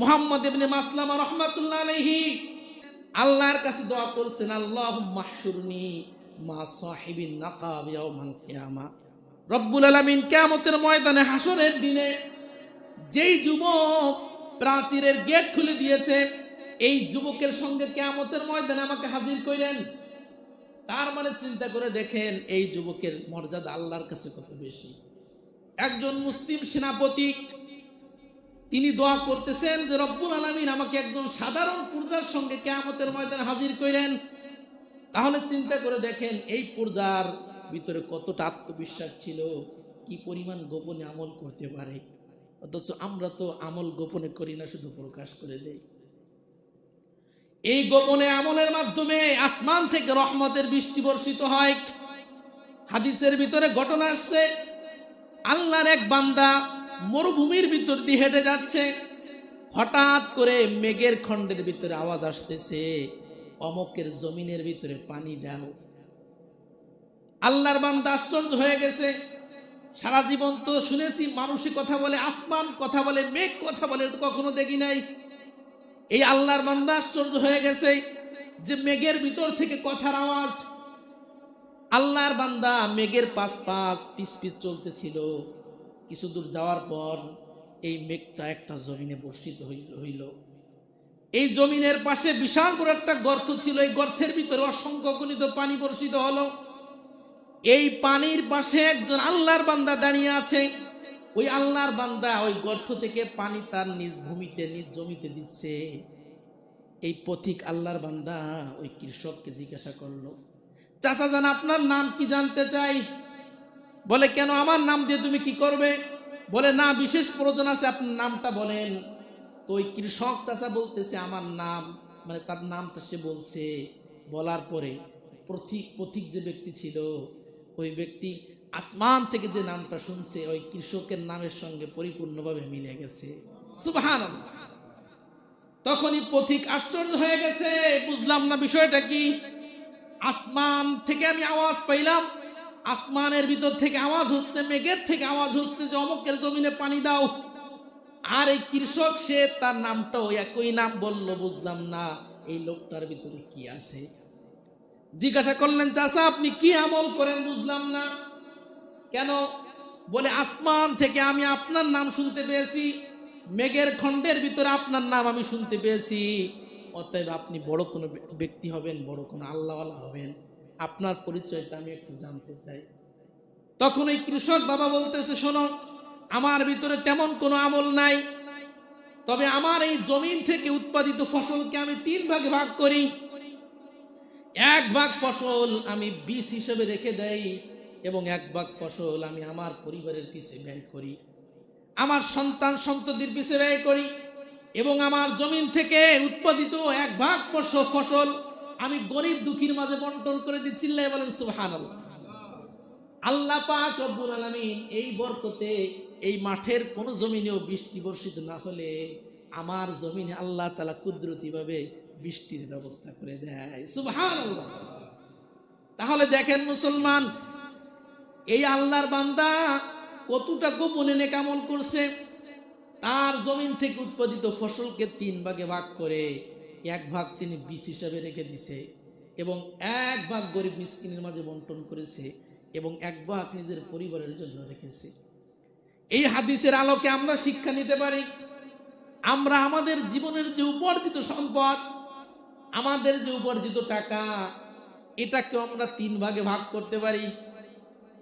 মোহাম্মদ ইবনে মাসলামা রহমাতুল্লাহ আলাইহি, আল্লাহর কাছে দোয়া করছেন আল্লাহ মাহশুরনি মা সাহিবিন নাকাব ইয়াউমাল কিয়ামা। রব্বুল আলামিন কিয়ামতের ময়দানে হাসরের দিনে যেই যুবক প্রাচীরের গেট খুলে দিয়েছে, এই যুবকের সঙ্গে কিয়ামতের ময়দানে আমাকে হাজির কইলেন তার মানে চিন্তা করে দেখেন, এই যুবকের মর্যাদা আল্লাহর কাছে কত বেশি। একজন মুসলিম সেনাপতি তিনি দোয়া করতেছেন যে রব্বুল আলমিন আমাকে একজন সাধারণ পূজার সঙ্গে কেয়ামতের ময়দানে হাজির করেন। তাহলে চিন্তা করে দেখেন এই পূজার ভিতরে কতটা আত্মবিশ্বাস ছিল, কি পরিমাণ গোপনে আমল করতে পারে। অথচ আমরা তো আমল গোপনে করি না, শুধু প্রকাশ করে দেই। এই গোপনে আমলের মাধ্যমে আসমান থেকে রহমতের বৃষ্টি বর্ষিত হয়। হাদিসের ভিতরে ঘটনা আসছে, আল্লাহর এক বান্দা মরুভূমির ভিতর দিয়ে হেঁটে যাচ্ছে। হঠাৎ করে মেঘের খণ্ডের ভিতরে আওয়াজ আসতেছে, অমকের জমিনের ভিতরে পানি দাও। আল্লাহর বান্দা আশ্চর্য হয়ে গেছে। সারা জীবন তো শুনেছি, মানুষই কথা বলে, আসমান কথা বলে, মেঘ কথা বলে কখনো দেখি নাই। এই আল্লাহর বান্দা আশ্চর্য হয়ে গেছে যে মেঘের ভিতর থেকে কথার আওয়াজ। আল্লাহর বান্দা মেঘের পাশ পাশ পিস পিস চলতেছিল। কিছু দূর যাওয়ার পর এই মেঘটা একটা জমিনে বর্ষিত হই- হইল। এই জমিনের পাশে বিশাল বড় একটা গর্ত ছিল। এই গর্তের ভিতরে অসংখ্য গণিত পানি বর্ষিত হলো। এই পানির পাশে একজন আল্লাহর বান্দা দাঁড়িয়ে আছে। ওই আল্লাহর বান্দা ওই গর্ত থেকে পানি তার নিজ ভূমিতে, নিজ জমিতে দিচ্ছে। এই পথিক আল্লাহর বান্দা ওই কৃষককে জিজ্ঞাসা করল, চাচা জান, আপনার নাম কি জানতে চাই? বলে, কেন আমার নাম দিয়ে তুমি কি করবে? বলে, না, বিশেষ প্রয়োজন আছে আপনার নামটা বলেন। তো ওই কৃষক চাচা বলতেছে, আমার নাম মানে তার নামটা সে বলছে। বলার পরে পথিক পথিক যে ব্যক্তি ছিল, ওই ব্যক্তি আসমান থেকে যে নামটা শুনছে, ওই কৃষকের নামের সঙ্গে পরিপূর্ণভাবে মিলে গেছে। সুবহান তখনই পথিক আশ্চর্য হয়ে গেছে। বুঝলাম না বিষয়টা কি? আসমান থেকে আমি আওয়াজ পাইলাম আসমানের ভিতর থেকে আওয়াজ হচ্ছে, মেঘের থেকে আওয়াজ হচ্ছে যে অমকের জমিনে পানি দাও। আর এই কৃষক, সে তার নামটাও একই নাম বলল, বুঝলাম না, এই লোকটার ভিতরে কি আছে? জিজ্ঞাসা করলেন চাষা আপনি কি আমল করেন বুঝলাম না। কেন? বলে, আসমান থেকে আমি আপনার নাম শুনতে পেয়েছি, মেঘের খণ্ডের ভিতরে আপনার নাম আমি শুনতে পেয়েছি। অতএব আপনি বড় কোনো ব্যক্তি হবেন, বড় কোনো আল্লাহওয়ালা হবেন। আপনার পরিচয়টা আমি একটু জানতে চাই। তখন এই কৃষক বাবা বলতেছে, শোনো, আমার ভিতরে তেমন কোনো আমল নাই। তবে আমার এই জমিন থেকে উৎপাদিত ফসলকে আমি তিন ভাগে ভাগ করি। এক ভাগ ফসল আমি বীজ হিসেবে রেখে দেই এবং এক ভাগ ফসল আমি আমার পরিবারের পিছে ব্যয় করি। আমার সন্তান সন্ততির পিছে ব্যয় করি এবং আমার জমিন থেকে উৎপাদিত এক ভাগ ফস- ফসল আমি গরিব দুঃখীর মাঝে বন্টন করে চিল্লাই বলেন সুহান আল্লাহ পাক রব্বুল আলামিন এই বরকতে এই মাঠের কোন জমিনেও বৃষ্টি বর্ষিত না হলে আমার জমিনে আল্লাহ তালা কুদরতি ভাবে বৃষ্টির ব্যবস্থা করে দেয়। সুবহানাল্লাহ। তাহলে দেখেন মুসলমান, এই আল্লাহর বান্দা কতটা গোপনে নেকামল করছে। তার জমিন থেকে উৎপাদিত ফসলকে তিন ভাগে ভাগ করে এক ভাগ তিনি বিষ হিসাবে রেখে দিছে এবং এক ভাগ গরিব মিসকিনের মাঝে বন্টন করেছে এবং এক ভাগ নিজের পরিবারের জন্য রেখেছে। এই হাদিসের আলোকে আমরা শিক্ষা নিতে পারি, আমরা আমাদের জীবনের যে উপার্জিত সম্পদ, আমাদের যে উপার্জিত টাকা এটাকে আমরা তিন ভাগে ভাগ করতে পারি।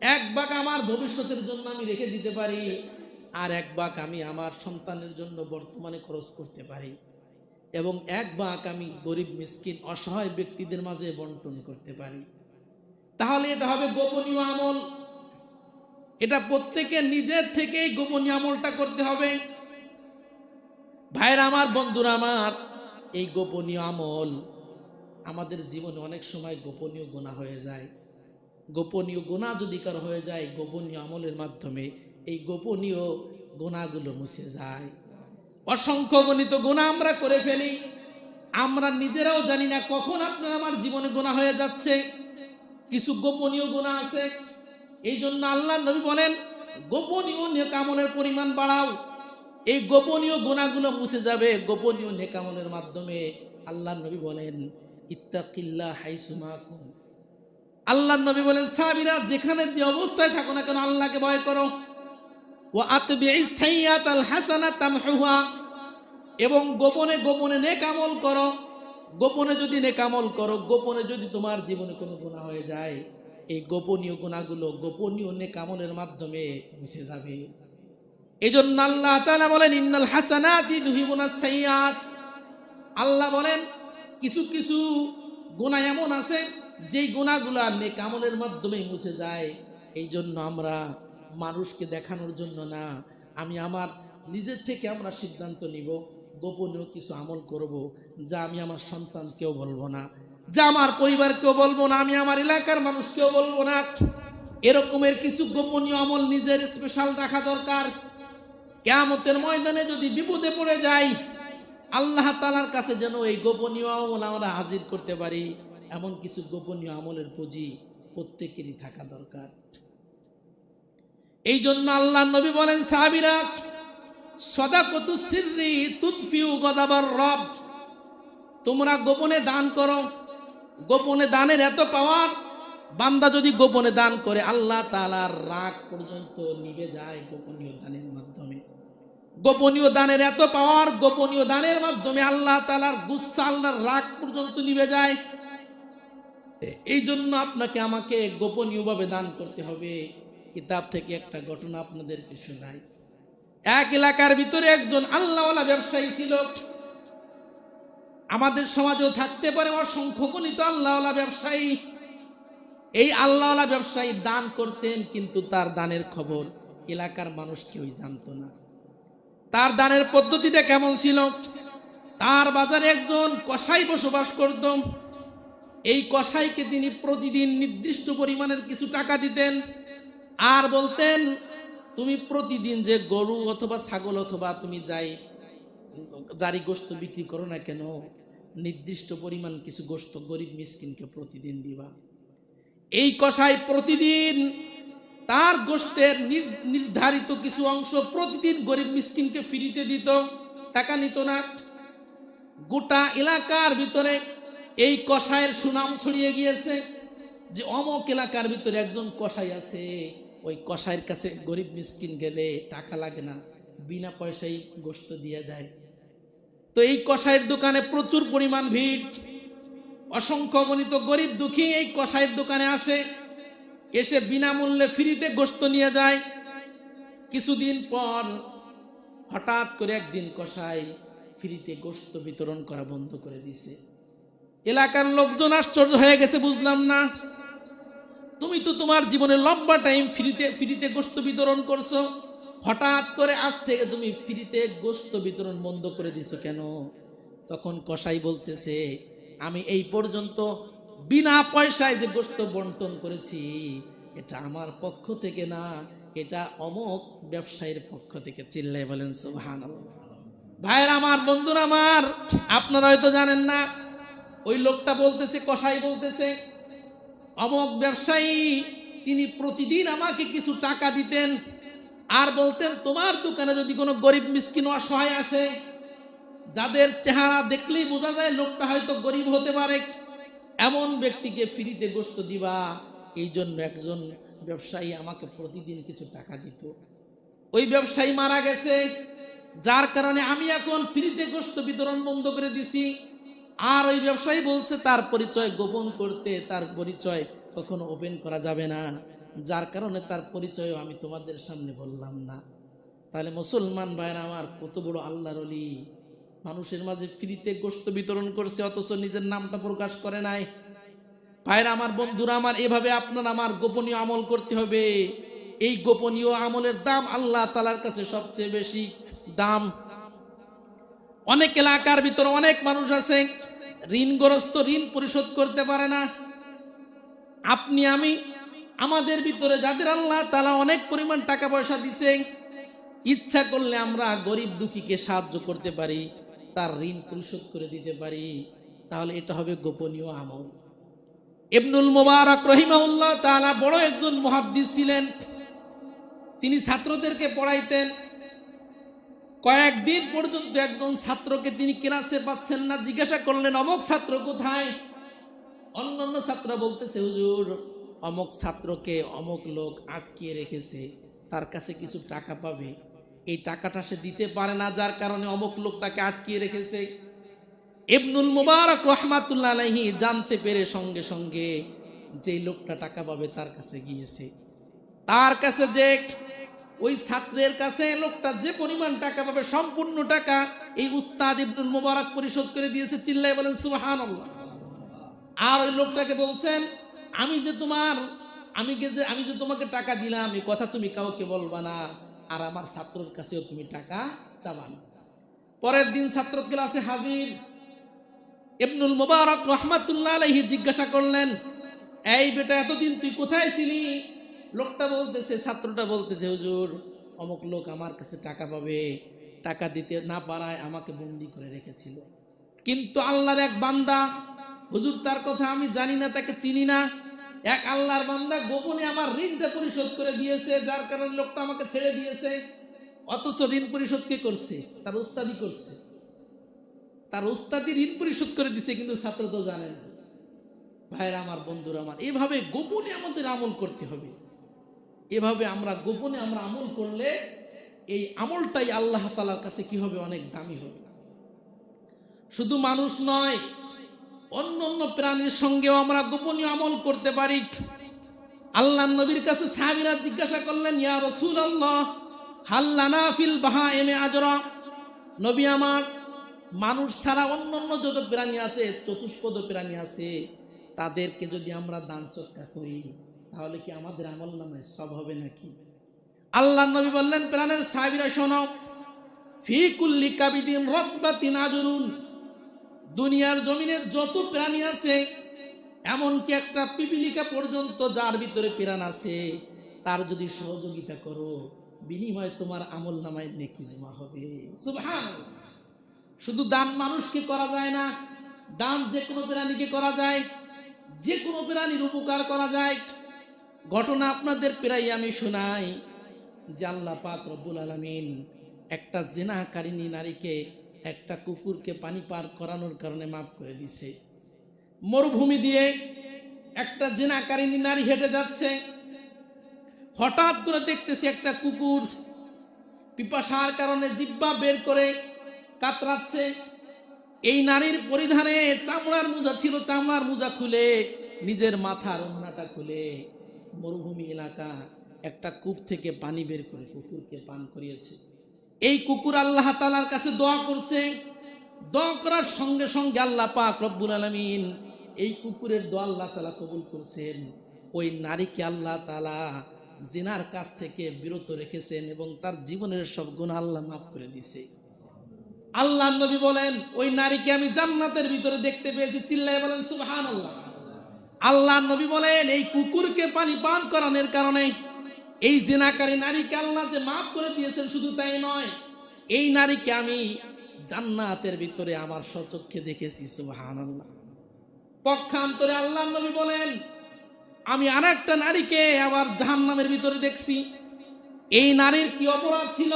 এক ভাগ আমার ভবিষ্যতের জন্য আমি রেখে দিতে পারি আর এক ভাগ আমি আমার সন্তানের জন্য বর্তমানে খরচ করতে পারি। এবং এক ভাগ আমি গরিব, মিসকিন, অসহায় ব্যক্তিদের মাঝে বন্টন করতে পারি। তাহলে এটা হবে গোপনীয় আমল। এটা প্রত্যেকে নিজের থেকেই গোপনীয় আমলটা করতে হবে। ভাইরা আমার, বন্ধুরা আমার, এই গোপনীয় আমল আমাদের জীবনে অনেক সময় গোপনীয় গোনা হয়ে যায়। গোপনীয় গোনা যদি কারও হয়ে যায়, গোপনীয় আমলের মাধ্যমে এই গোপনীয় গোনাগুলো মুছে যায়। অসংখ্য গণিত গোনা আমরা করে ফেলি। আমরা নিজেরাও জানি না কখন আপনার আমার জীবনে গোনা হয়ে যাচ্ছে। কিছু গোপনীয় গোনা আছে। এই জন্য আল্লাহ নবী বলেন, গোপনীয় নেক আমলের পরিমাণ বাড়াও। এই গোপনীয় গোনাগুলো মুছে যাবে গোপনীয় নেকামলের মাধ্যমে। আল্লাহ নবী বলেন ইত্তাকিল্লা হাইসুমাকুম আল্লাহ নবী বলেন সাবিরা যেখানে যে অবস্থায় থাকো না কেন, আল্লাহকে ভয় করো। ও আতবিঈ সাইয়াতাল হাসানাত তামহুহা, এবং গোপনে গোপনে নেকামল করো। গোপনে যদি নেকামল করো, গোপনে যদি তোমার জীবনে কোনো গুণা হয়ে যায়, এই গোপনীয় গুণাগুলো গোপনীয় নেকামলের মাধ্যমে মুছে যাবে এই জন্য আল্লাহ তাআলা বলেন, ইন্নাল হাসানাতি দুহিবুনাস সাইয়াত আল্লাহ বলেন, কিছু কিছু গুণা এমন আছে, যেই গুণাগুলো নেকামলের মাধ্যমে মুছে যায়। এই জন্য আমরা মানুষকে দেখানোর জন্য না। আমি আমার নিজের থেকে আমরা সিদ্ধান্ত নিব গোপনীয় কিছু আমল করব, যা আমি আমার সন্তানকেও বলব না, যা আমার পরিবারকেও বলব না, আমি আমার এলাকার মানুষকেও বলব না। এরকমের কিছু গোপনীয় আমল নিজের স্পেশাল রাখা দরকার। কেয়ামতের ময়দানে যদি বিপদে পড়ে যাই, আল্লাহ তালার কাছে যেন এই গোপনীয় আমল আমরা হাজির করতে পারি। এমন কিছু গোপনীয় আমলের পুঁজি প্রত্যেকেরই থাকা দরকার। এই জন্য আল্লাহ নবী বলেন, সাহাবিরা সদা সিররি গদাবার রব, তোমরা গোপনে দান করো। গোপনে দানের এত পাওয়ার, বান্দা যদি গোপনে দান করে, আল্লাহ তালার রাগ পর্যন্ত নিবে যায় গোপনীয় দানের মাধ্যমে। গোপনীয় দানের এত পাওয়ার, গোপনীয় দানের মাধ্যমে আল্লাহ তালার গুসা, আল্লাহর রাগ পর্যন্ত নিবে যায়। এই জন্য আপনাকে আমাকে গোপনীয়ভাবে দান করতে হবে। কিতাব থেকে একটা ঘটনা আপনাদেরকে শোনাই। এক এলাকার ভিতরে একজন আল্লাহওয়ালা ব্যবসায়ী ছিল। আমাদের সমাজেও থাকতে পারে অসংখ্য গণিত আল্লাহওয়ালা ব্যবসায়ী। এই আল্লাহওয়ালা ব্যবসায়ী দান করতেন, কিন্তু তার দানের খবর এলাকার মানুষ কেউই জানতো না। তার দানের পদ্ধতিটা কেমন ছিল? তার বাজারে একজন কসাই বসবাস করত। এই কসাইকে তিনি প্রতিদিন নির্দিষ্ট পরিমাণের কিছু টাকা দিতেন। আর বলতেন, তুমি প্রতিদিন যে গরু অথবা ছাগল অথবা তুমি যাই জারি গোস্ত বিক্রি করো না কেন, নির্দিষ্ট পরিমাণ কিছু গোস্ত গরিব মিসকিনকে প্রতিদিন দিবা। এই কষাই প্রতিদিন তার গোষ্ঠের নির- নির্ধারিত কিছু অংশ প্রতিদিন গরিব মিসকিনকে ফিরিতে দিত, টাকা নিত না। গোটা এলাকার ভিতরে এই কষায়ের সুনাম ছড়িয়ে গিয়েছে যে অমক এলাকার ভিতরে একজন কষাই আছে। ওই কষাইয়ের কাছে গরিব মিসকিন গেলে টাকা লাগে না, বিনা পয়সায় গোস্ত দিয়ে দেয়। তো এই কষাইয়ের দোকানে প্রচুর পরিমাণ ভিড়। অসংখ্য গণিত গরিব দুঃখী এই কষাইয়ের দোকানে আসে, এসে বিনামূল্যে ফ্রিতে গোস্ত নিয়ে যায়। কিছুদিন পর হঠাৎ করে একদিন কষাই ফ্রিতে গোস্ত বিতরণ করা বন্ধ করে দিছে এলাকার লোকজন আশ্চর্য হয়ে গেছে, বুঝলাম না। তুমি তো তোমার জীবনে লম্বা টাইম ফ্রিতে ফ্রিতে গোস্ত বিতরণ করছ। হঠাৎ করে আজ থেকে তুমি ফ্রিতে গোস্ত বিতরণ বন্ধ করে দিছো কেন? তখন কসাই বলতেছে, আমি এই পর্যন্ত বিনা পয়সায় যে গোস্ত বন্টন করেছি, এটা আমার পক্ষ থেকে না, এটা অমক ব্যবসায়ীর পক্ষ থেকে চিল্লাই বলেন সুবহান ভাইয়ের আমার, বন্ধুরা আমার, আপনারা হয়তো জানেন না, ওই লোকটা বলতেছে, কসাই বলতেছে অমক ব্যবসায়ী, তিনি প্রতিদিন আমাকে কিছু টাকা দিতেন আর বলতেন, তোমার দোকানে যদি কোনো গরিব মিসকিন অসহায় আসে, যাদের চেহারা দেখলেই বোঝা যায় লোকটা হয়তো গরিব হতে পারে, এমন ব্যক্তিকে ফ্রিতে গোস্ত দিবা। এই জন্য একজন ব্যবসায়ী আমাকে প্রতিদিন কিছু টাকা দিত। ওই ব্যবসায়ী মারা গেছে, যার কারণে আমি এখন ফ্রিতে গোস্ত বিতরণ বন্ধ করে দিছি। আর ওই ব্যবসায়ী বলছে, তার পরিচয় গোপন করতে তার পরিচয় কখনো ওপেন করা যাবে না। যার কারণে তার পরিচয় আমি তোমাদের সামনে বললাম না। তাহলে মুসলমান ভাইরা আমার, কত বড় আল্লাহর অলি মানুষের মাঝে ফ্রিতে গোস্ত বিতরণ করছে, অথচ নিজের নামটা প্রকাশ করে নাই। ভাইরা আমার, বন্ধুরা আমার, এভাবে আপনার আমার গোপনীয় আমল করতে হবে। এই গোপনীয় আমলের দাম আল্লাহ তালার কাছে সবচেয়ে বেশি দাম। অনেক এলাকার ভিতরে অনেক মানুষ আছে ঋণগ্রস্ত ঋণ পরিশোধ করতে পারে না। আপনি, আমি, আমাদের ভিতরে যাদের আল্লাহ তালা অনেক পরিমাণ টাকা পয়সা দিছে, ইচ্ছা করলে আমরা গরিব দুঃখীকে সাহায্য করতে পারি, তার ঋণ পরিশোধ করে দিতে পারি। তাহলে এটা হবে গোপনীয় আমল। ইবনুল মোবারক রহিমাউল্লাহ তালা বড় একজন মুহাদ্দিস ছিলেন। তিনি ছাত্রদেরকে পড়াইতেন। কয়েকদিন পর্যন্ত একজন ছাত্রকে তিনি ক্লাসে পাচ্ছেন না, জিজ্ঞাসা করলেন, অমক ছাত্র কোথায়? অন্য অন্য ছাত্র বলতেছে, হুজুর, অমক ছাত্রকে অমক লোক আটকিয়ে রেখেছে, তার কাছে কিছু টাকা পাবে। এই টাকাটা সে দিতে পারে না, যার কারণে অমক লোক তাকে আটকিয়ে রেখেছে। ইবনুল মুবারক রহমাতুল্লাহ আলাইহি জানতে পেরে সঙ্গে সঙ্গে যে লোকটা টাকা পাবে তার কাছে গিয়েছে। তার কাছে যে ওই ছাত্রের কাছে লোকটা যে পরিমাণ টাকা পাবে, সম্পূর্ণ টাকা এই উস্তাদ ইবনুল মোবারক পরিশোধ করে দিয়েছে চিল্লাই বলেন, সুবহানাল্লাহ। আর ওই লোকটাকে বলছেন, আমি যে তোমার, আমি যে আমি যে তোমাকে টাকা দিলাম এই কথা তুমি কাউকে বলবা না। আর আমার ছাত্রর কাছেও তুমি টাকা চাবা না। পরের দিন ছাত্র ক্লাসে হাজির। ইবনুল মোবারক রহমাতুল্লাহ আলাইহি জিজ্ঞাসা করলেন, এই বেটা, এতদিন তুই কোথায় ছিলি? লোকটা বলতেছে, ছাত্রটা বলতেছে, হুজুর, অমুক লোক আমার কাছে টাকা পাবে, টাকা দিতে না পারায় আমাকে বন্দি করে রেখেছিল। কিন্তু আল্লাহর এক বান্দা, হুজুর তার কথা আমি জানি না, তাকে চিনি না। এক আল্লাহর বান্দা গোপনে আমার ঋণটা পরিশোধ করে দিয়েছে, যার কারণে লোকটা আমাকে ছেড়ে দিয়েছে। অথচ ঋণ পরিশোধ কে করছে? তার উস্তাদি করছে। তার উস্তাদি ঋণ পরিশোধ করে দিছে, কিন্তু ছাত্র তো জানে না। ভাইরা, আমার বন্ধুরা, আমার, এভাবে গোপনে আমাদের আমল করতে হবে। এভাবে আমরা গোপনে আমরা আমল করলে এই আমলটাই আল্লাহ তালার কাছে কি হবে? অনেক দামি হবে। শুধু মানুষ নয়, অন্য অন্য প্রাণীর সঙ্গেও আমরা গোপনীয় আমল করতে পারি। আল্লাহ নবীর কাছে সাহাবিরা জিজ্ঞাসা করলেন, ইয়া রসুল আল্লাহ হাল্লানা ফিল বাহা এমে আজরা? নবী আমার, মানুষ ছাড়া অন্য অন্য যত প্রাণী আছে, চতুষ্পদ প্রাণী আছে, তাদেরকে যদি আমরা দান চর্চা করি। তাহলে কি আমাদের আমল নামে সব হবে নাকি? আল্লাহ নবী বললেন, প্রাণের সাহাবিরা শোনো, ফি কুল্লি কাবিদিন রতবাতিন আজরুন, দুনিয়ার জমিনের যত প্রাণী আছে, এমনকি একটা পিপিলিকা পর্যন্ত যার ভিতরে প্রাণ আছে, তার যদি সহযোগিতা করো, বিনিময়ে তোমার আমল নামায় নেকি জমা হবে। শুধু দান মানুষকে করা যায় না, দান যে কোনো প্রাণীকে করা যায় যে কোনো প্রাণীর উপকার করা যায়। ঘটনা আপনাদের প্রায় আমি শোনাই। যে আল্লাহ পাক রব্বুল আলমিন একটা জেনাকারিনী নারীকে একটা কুকুরকে পানি পার করানোর কারণে মাফ করে দিছে। মরুভূমি দিয়ে একটা জেনাকারিনী নারী হেঁটে যাচ্ছে। হঠাৎ করে দেখতেছি একটা কুকুর পিপাসার কারণে জিব্বা বের করে কাতরাচ্ছে। এই নারীর পরিধানে চামড়ার মোজা ছিল, চামড়ার মোজা খুলে নিজের মাথার ওন্নাটা খুলে মরুভূমি এলাকা একটা কূপ থেকে পানি বের করে কুকুরকে পান করিয়েছে। এই কুকুর আল্লাহ তালার কাছে দোয়া করছে। দোয়া করার সঙ্গে সঙ্গে আল্লাহ পাক রব্বুল আলমিন এই কুকুরের দোয়া আল্লাহ তালা কবুল করছেন। ওই নারীকে আল্লাহ তালা জিনার কাছ থেকে বিরত রেখেছেন এবং তার জীবনের সব গুণ আল্লাহ মাফ করে দিছে আল্লাহ নবী বলেন, ওই নারীকে আমি জান্নাতের ভিতরে দেখতে পেয়েছি। চিল্লাই বলেন সুবহান আল্লাহ আল্লাহ নবী বলেন, এই কুকুরকে পানি পান করানোর কারণে এই জেনাকারী নারীকে আল্লাহ যে মাফ করে দিয়েছেন, শুধু তাই নয়, এই নারীকে আমি জান্নাতের ভিতরে আমার সচক্ষে দেখেছি আল্লাহ পক্ষান্তরে আল্লাহ নবী বলেন, আমি আর একটা নারীকে আবার জাহান্নামের ভিতরে দেখছি। এই নারীর কি অপরাধ ছিল?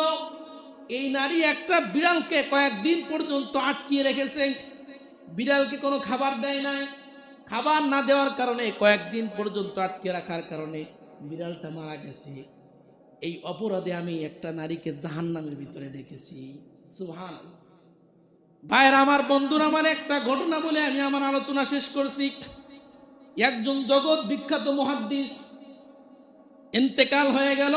এই নারী একটা বিড়ালকে কয়েকদিন পর্যন্ত আটকিয়ে রেখেছে। বিড়ালকে কোনো খাবার দেয় নাই। খাবার না দেওয়ার কারণে, কয়েকদিন পর্যন্ত আটকে রাখার কারণে বিড়ালটা মারা গেছে। এই অপরাধে আমি একটা নারীকে জাহান্নামের ভিতরে ডেকেছি। সুহান ভাইয়ের, আমার বন্ধুর, আমার একটা ঘটনা বলে আমি আমার আলোচনা শেষ করছি। একজন জগৎ বিখ্যাত মহাদ্দিস ইন্তেকাল হয়ে গেল।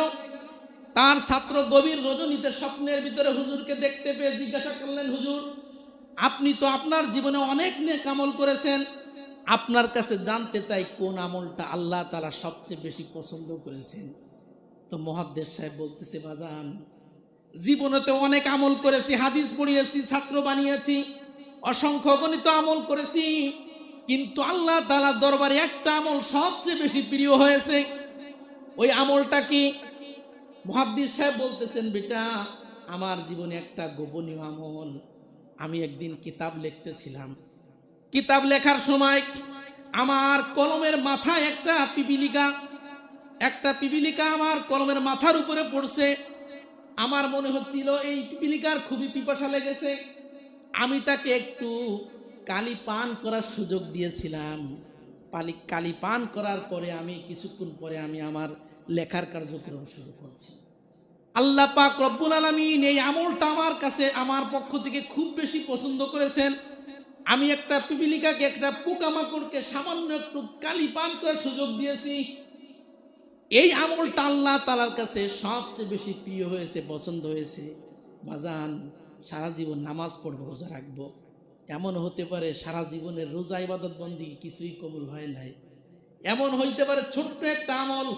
তার ছাত্র গভীর রজনীতে স্বপ্নের ভিতরে হুজুরকে দেখতে পেয়ে জিজ্ঞাসা করলেন, হুজুর, আপনি তো আপনার জীবনে অনেক নেক আমল করেছেন। আপনার কাছে জানতে চাই কোন আমলটা আল্লাহ তারা সবচেয়ে বেশি পছন্দ করেছেন? তো মহাদ্দেশ সাহেব বলতেছে, বাজান জীবনে তো অনেক আমল করেছি, হাদিস পড়িয়েছি, ছাত্র বানিয়েছি, অসংখ্য গণিত আমল করেছি, কিন্তু আল্লাহ তালা দরবারে একটা আমল সবচেয়ে বেশি প্রিয় হয়েছে। ওই আমলটা কি? মহাদ্দিস সাহেব বলতেছেন, বেটা, আমার জীবনে একটা গোপনীয় আমল। আমি একদিন কিতাব লিখতেছিলাম। কিতাব লেখার সময় আমার কলমের মাথায় একটা পিপিলিকা একটা পিপিলিকা আমার কলমের মাথার উপরে পড়ছে। আমার মনে হচ্ছিল এই পিপিলিকার খুবই পিপাসা লেগেছে। আমি তাকে একটু কালি পান করার সুযোগ দিয়েছিলাম। পালি, কালি পান করার পরে আমি, কিছুক্ষণ পরে আমি আমার লেখার কার্যক্রম শুরু করছি। আল্লাহ পাক রব্বুল আলমিন এই আমলটা আমার কাছে, আমার পক্ষ থেকে খুব বেশি পছন্দ করেছেন। আমি একটা পিপিলিকাকে, একটা পোকামাকড়কে সামান্য একটু কালি পান করার সুযোগ দিয়েছি। এই আমলটা আল্লাহ তালার কাছে সবচেয়ে বেশি প্রিয় হয়েছে, পছন্দ হয়েছে। বাজান, সারা জীবন নামাজ পড়ব, রোজা রাখব। এমন হতে পারে সারা জীবনের রোজা ইবাদত বন্দি কিছুই কবুল হয় নাই। এমন হইতে পারে ছোট্ট একটা আমল,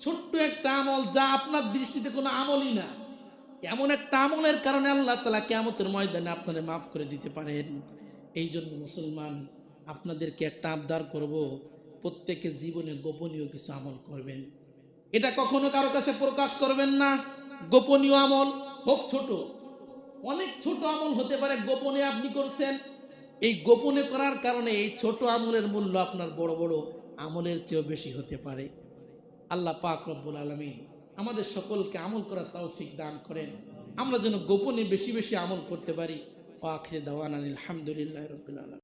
ছোট্ট একটা আমল যা আপনার দৃষ্টিতে কোনো আমলই না। এমন একটা আমলের কারণে আল্লাহ তালা কেমতের ময়দানে আপনাদের মাফ করে দিতে পারেন। এই জন্য মুসলমান, আপনাদেরকে একটা আবদার করব, প্রত্যেকে জীবনে গোপনীয় কিছু আমল করবেন। এটা কখনো কারও কাছে প্রকাশ করবেন না। গোপনীয় আমল হোক ছোট, অনেক ছোট আমল হতে পারে, গোপনে আপনি করছেন। এই গোপনে করার কারণে এই ছোট আমলের মূল্য আপনার বড় বড় আমলের চেয়েও বেশি হতে পারে। আল্লাহ পাক রব্বুল আলমিন আমাদের সকলকে আমল করার তৌফিক দান করেন। আমরা যেন গোপনে বেশি বেশি আমল করতে পারি। ও আখিরে দাওয়ান আলহামদুলিল্লাহ রবিল